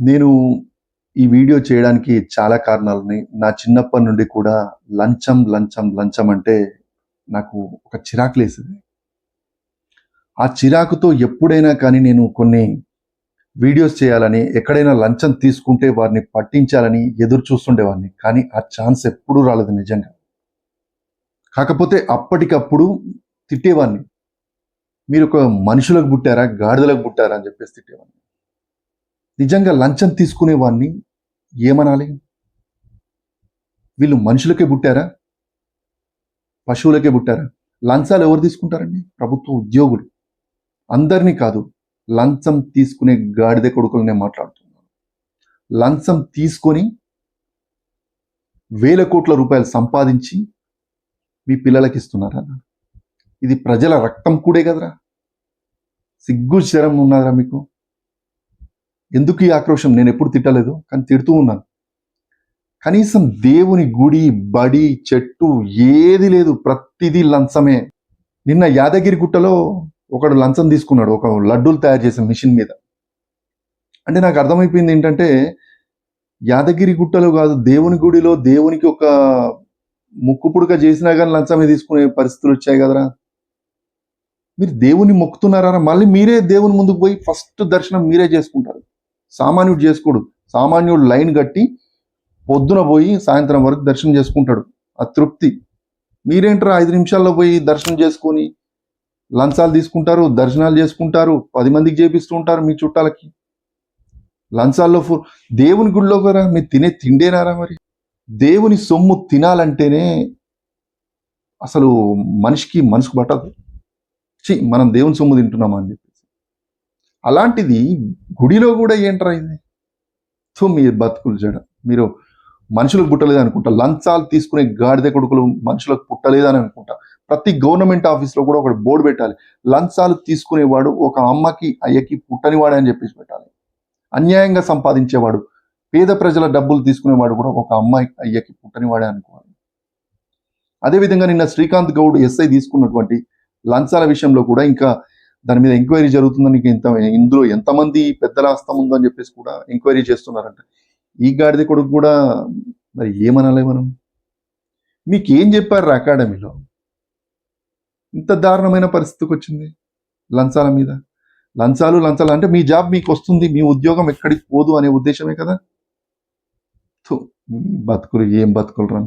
నేను ఈ వీడియో చేయడానికి చాలా కారణాలు ఉన్నాయి. నా చిన్నప్పటి నుండి కూడా లంచం, లంచం, లంచం అంటే నాకు ఒక చిరాకు లేసింది ఆ చిరాకుతో ఎప్పుడైనా కానీ నేను కొన్ని వీడియోస్ చేయాలని, ఎక్కడైనా లంచం తీసుకుంటే వారిని పట్టించాలని ఎదురు చూస్తుండేవాడిని. కానీ ఆ ఛాన్స్ ఎప్పుడూ రాలేదు నిజంగా. కాకపోతే అప్పటికప్పుడు తిట్టేవాడిని. ఒక మనుషులకు పుట్టారా? గాడిదలకు పుట్టారా? అని చెప్పేసి తిట్టేవాడిని. నిజంగా లంచం తీసుకునేవాడిని ఏమనాలి? వీళ్ళు మనుషులకే పుట్టారా? పశువులకే పుట్టారా? లంచాలు ఎవరు తీసుకుంటారండి? ప్రభుత్వ ఉద్యోగులు. అందరినీ కాదు. లంచం తీసుకునే గాడిద కొడుకులనే మాట్లాడుతున్నాను. లంచం తీసుకొని వేల కోట్ల రూపాయలు సంపాదించి మీ పిల్లలకి ఇస్తున్నారా? ఇది ప్రజల రక్తం కూడే కదరా! సిగ్గు శరం ఉన్నదా మీకు? ఎందుకు ఈ ఆక్రోషం నేను ఎప్పుడు తిట్టలేదు. కానీ తిడుతూ ఉన్నాను. కనీసం దేవుని గుడి, బడి, చెట్టు ఏది లేదు. ప్రతిదీ లంచమే. నిన్న యాదగిరి గుట్టలో ఒకడు లంచం తీసుకున్నాడు. ఒక లడ్డూలు తయారు చేసిన మిషన్ మీద. అంటే నాకు అర్థమైపోయింది ఏంటంటే యాదగిరి గుట్టలో కాదు దేవుని గుడిలో దేవునికి ఒక ముక్కు పుడక చేసినా కానీ లంచమే తీసుకునే పరిస్థితులు వచ్చాయి కదరా! మీరు దేవుని మొక్కుతున్నారా? మళ్ళీ మీరే దేవుని ముందుకు పోయి ఫస్ట్ దర్శనం మీరే చేసుకుంటారు. సామాన్యుడు చేసుకోడు. సామాన్యుడు లైన్ కట్టి పొద్దున పోయి సాయంత్రం వరకు దర్శనం చేసుకుంటాడు. ఆ తృప్తి. మీరేంట్రా ఐదు నిమిషాల్లో పోయి దర్శనం చేసుకొని లంచాలు తీసుకుంటారు, దర్శనాలు చేసుకుంటారు, పది మందికి చేపిస్తూ ఉంటారు మీ చుట్టాలకి. లంచాల్లో ఫు దేవుని గుడిలో కదా మీరు తినే తిండేనారా మరి? దేవుని సొమ్ము తినాలంటేనే అసలు మనిషికి మనసుకు పట్టదు. ఛీ! మనం దేవుని సొమ్ము తింటున్నామా అని అలాంటిది గుడిలో కూడా ఏంట్రా ఇది? సో మీ బతుకులు జడ. మీరు మనుషులకు పుట్టలేదు అనుకుంటా. లంచాలు తీసుకునే గాడిద కొడుకులు మనుషులకు పుట్టలేదని అనుకుంటా. ప్రతి గవర్నమెంట్ ఆఫీస్‌లో కూడా ఒకటి బోర్డు పెట్టాలి. లంచాలు తీసుకునేవాడు ఒక అమ్మకి, అయ్యకి పుట్టనివాడు అని చెప్పేసి పెట్టాలి. అన్యాయంగా సంపాదించేవాడు, పేద ప్రజల డబ్బులు తీసుకునేవాడు కూడా ఒక అమ్మాయి, అయ్యకి పుట్టనివాడే అనుకోవాలి. అదేవిధంగా నిన్న శ్రీకాంత్ గౌడ్ ఎస్ఐ తీసుకున్నటువంటి లంచాల విషయంలో కూడా ఇంకా దాని మీద ఎంక్వైరీ జరుగుతుందని నీకు ఇంత ఇందులో ఎంతమంది పెద్దల హస్తం ఉందో అని చెప్పేసి కూడా ఎంక్వైరీ చేస్తున్నారంట. ఈ గాడిద కొడుకు కూడా మరి ఏమనాలి మనం? మీకేం చెప్పారురా అకాడమీలో? ఇంత దారుణమైన పరిస్థితికి వచ్చింది లంచాల మీద. లంచాలు లంచాలు అంటే మీ జాబ్ మీకు వస్తుంది. మీ ఉద్యోగం ఎక్కడికి పోదు అనే ఉద్దేశమే కదా! థు! ఏం బతుకులు ఏం బతుకులురా